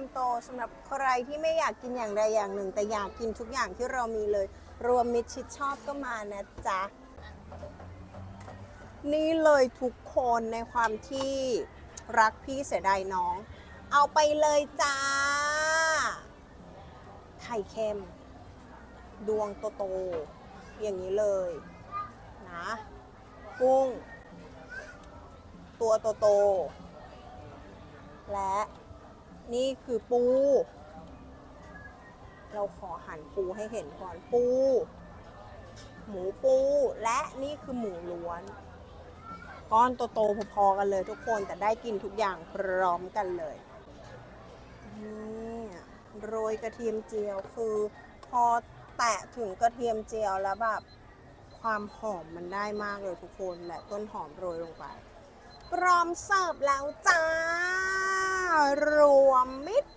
ำโตสำหรับใครที่ไม่อยากกินอย่างใดอย่างหนึ่ง แต่อยากกินทุกอย่างที่เรามีเลย รวมมิตรชิดชอบก็มานะจ๊ะ นี่เลยทุกคนในความที่รักพี่เสียดายน้อง เอาไปเลยจ้า ไข่เค็ม ดวงโตๆอย่างนี้เลยนะกุ้ง ตัวโตๆและ นี่คือปู เราขอหั่นปูให้เห็นก่อนปู หมูปูและนี่คือหมูล้วน ก้อนโตๆพอๆกันเลยทุกคนแต่ได้กินทุกอย่างพร้อมกันเลยนี่โรยกระเทียมเจียวคือ พอแตะถึงกระเทียมเจียวแล้วแบบความหอมมันได้มากเลยทุกคนและต้นหอมโรยลงไป พร้อมเสิร์ฟแล้วจ้า รวมมิตร